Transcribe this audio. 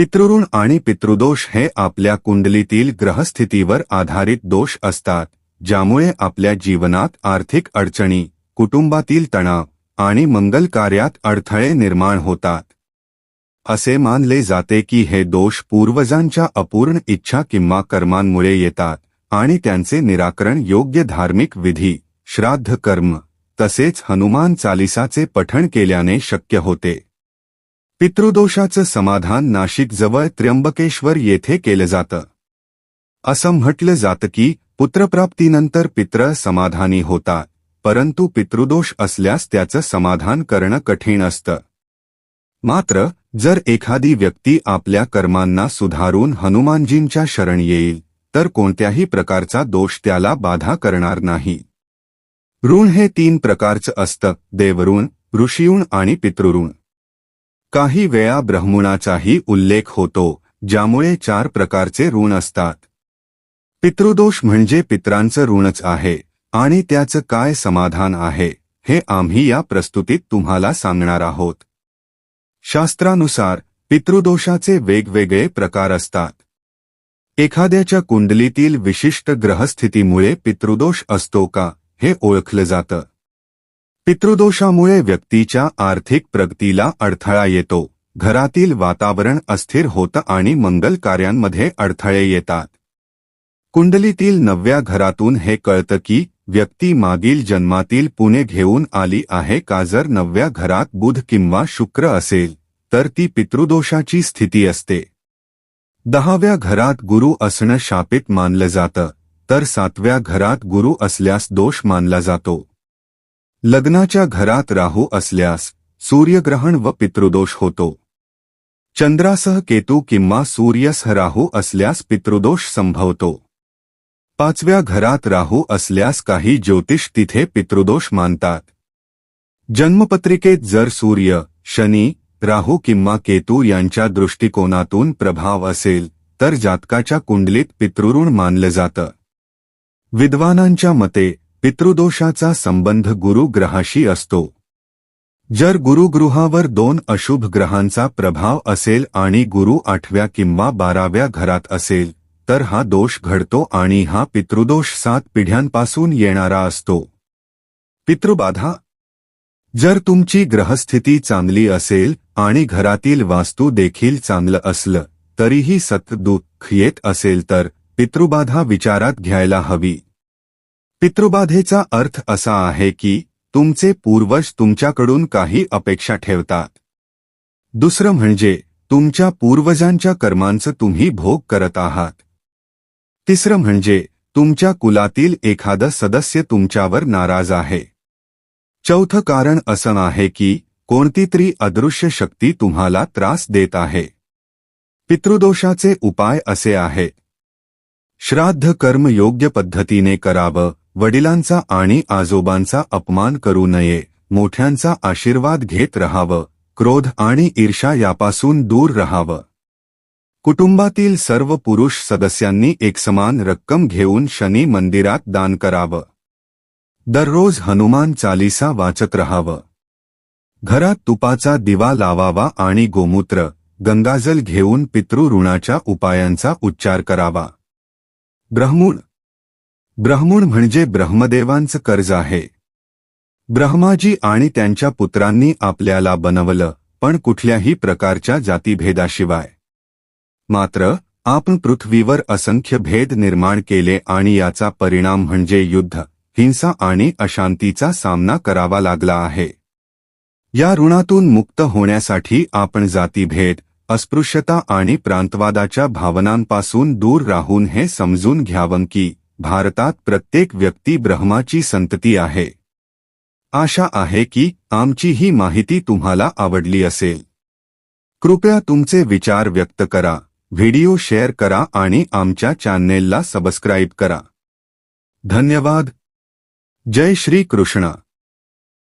पितृऋण आणि पितृदोष हे आपल्या कुंडलीतील ग्रहस्थितीवर आधारित दोष असतात ज्यामुळे आपल्या जीवनात आर्थिक अडचणी कुटुंबातील तणाव आणि मंगल कार्यात अडथळे निर्माण होतात. असे मानले जाते की हे दोष पूर्वजांच्या अपूर्ण इच्छा किंवा कर्मांमुळे येतात आणि त्यांचे निराकरण योग्य धार्मिक विधी श्राद्ध कर्म तसेच हनुमान चालिसाचे पठण केल्याने शक्य होते. पितृदोषाचं समाधान नाशिकजवळ त्र्यंबकेश्वर येथे केलं जातं. असं म्हटलं जातं की पुत्रप्राप्तीनंतर पित्र समाधानी होतात परंतु पितृदोष असल्यास त्याचं समाधान करणं कठीण असतं. मात्र जर एखादी व्यक्ती आपल्या कर्मांना सुधारून हनुमानजींच्या शरण येईल तर कोणत्याही प्रकारचा दोष त्याला बाधा करणार नाही. ऋण हे तीन प्रकारचं असतं देवऋण ऋषीऋण आणि पितृऋण. काही वेळा ब्रह्मणाचाही उल्लेख होतो ज्यामुळे चार प्रकारचे ऋण असतात. पितृदोष म्हणजे पित्रांचं ऋणच आहे आणि त्याचं काय समाधान आहे हे आम्ही या प्रस्तुतीत तुम्हाला सांगणार आहोत. शास्त्रानुसार पितृदोषाचे वेगवेगळे प्रकार असतात. एखाद्याच्या कुंडलीतील विशिष्ट ग्रहस्थितीमुळे पितृदोष असतो का हे ओळखलं जातं. पितृदोषामुळे व्यक्तीच्या आर्थिक प्रगतीला अडथळा येतो. घरातील वातावरण अस्थिर होतं आणि मंगल कार्यांमध्ये अडथळे येतात. कुंडलीतील नवव्या घरातून हे कळतं की व्यक्ती मागील जन्मातील पुणे घेऊन आली आहे का जर नवव्या घरात बुध किंवा शुक्र असेल तर ती पितृदोषाची स्थिती असते. दहाव्या घरात गुरु असणं शापित मानलं जातं तर सातव्या घरात गुरु असल्यास दोष मानला जातो. लग्नाच्या घरात राहू असल्यास सूर्यग्रहण व पितृदोष होतो. चंद्रासह केतू किंवा सूर्यसह राहू असल्यास पितृदोष संभवतो. पाचव्या घरात राहू असल्यास काही ज्योतिष तिथे पितृदोष मानतात. जन्मपत्रिकेत जर सूर्य शनी राहू किंवा केतू यांच्या दृष्टिकोनातून प्रभाव असेल तर जातकाच्या कुंडलीत पितृऋण मानलं जातं. विद्वानांच्या मते पितृदोषाचा संबंध गुरुग्रहाशी असतो. जर गुरुगृहावर दोन अशुभ ग्रहांचा प्रभाव असेल आणि गुरु आठव्या किंवा बाराव्या घरात असेल तर हा दोष घडतो आणि हा पितृदोष सात पिढ्यांपासून येणारा असतो. पितृबाधा. जर तुमची ग्रहस्थिती चांगली असेल आणि घरातील वास्तू देखील चांगलं असलं तरीही सतदुःख येत असेल तर पितृबाधा विचारात घ्यायला हवी. पितृबाधेचा अर्थ असा आहे की तुमचे पूर्वज तुमच्याकडून काही अपेक्षा ठेवतात. दुसरं म्हणजे तुमच्या पूर्वजांच्या कर्मांचं तुम्ही भोग करत आहात. तिसरं म्हणजे तुमच्या कुलातील एखादं सदस्य तुमच्यावर नाराज आहे. चौथं कारण असं आहे की कोणतीतरी अदृश्य शक्ती तुम्हाला त्रास देत आहे. पितृदोषाचे उपाय असे आहेत श्राद्ध कर्म योग्य पद्धतीने करावं वडिलांचा आणि आजोबांचा अपमान करू नये. मोठ्यांचा आशीर्वाद घेत रहावं. क्रोध आणि ईर्षा यापासून दूर रहावं. कुटुंबातील सर्व पुरुष सदस्यांनी एकसमान रक्कम घेऊन शनी मंदिरात दान करावं. दररोज हनुमान चालिसा वाचत रहावं. घरात तुपाचा दिवा लावावा आणि गोमूत्र गंगाजल घेऊन पितृऋणाच्या उपायांचा उच्चार करावा. ब्रह्मूण ब्रह्मूण म्हणजे ब्रह्मदेवांचं कर्ज आहे. ब्रह्माजी आणि त्यांच्या पुत्रांनी आपल्याला बनवलं पण कुठल्याही प्रकारच्या जातीभेदाशिवाय. मात्र आपण पृथ्वीवर असंख्य भेद निर्माण केले आणि याचा परिणाम म्हणजे युद्ध हिंसा आणि अशांतीचा सामना करावा लागला आहे. या ऋणातून मुक्त होण्यासाठी आपण जातीभेद अस्पृश्यता आणि प्रांतवादाच्या भावनांपासून दूर राहून हे समजून घ्यावं की भारतात प्रत्येक व्यक्ती ब्रह्माची संतती आहे. आशा आहे की आमची ही माहिती तुम्हाला आवडली असेल. कृपया तुमचे विचार व्यक्त करा, व्हिडिओ शेयर करा आणि आमच्या चॅनेलला सबस्क्राईब करा. धन्यवाद. जय श्री कृष्ण.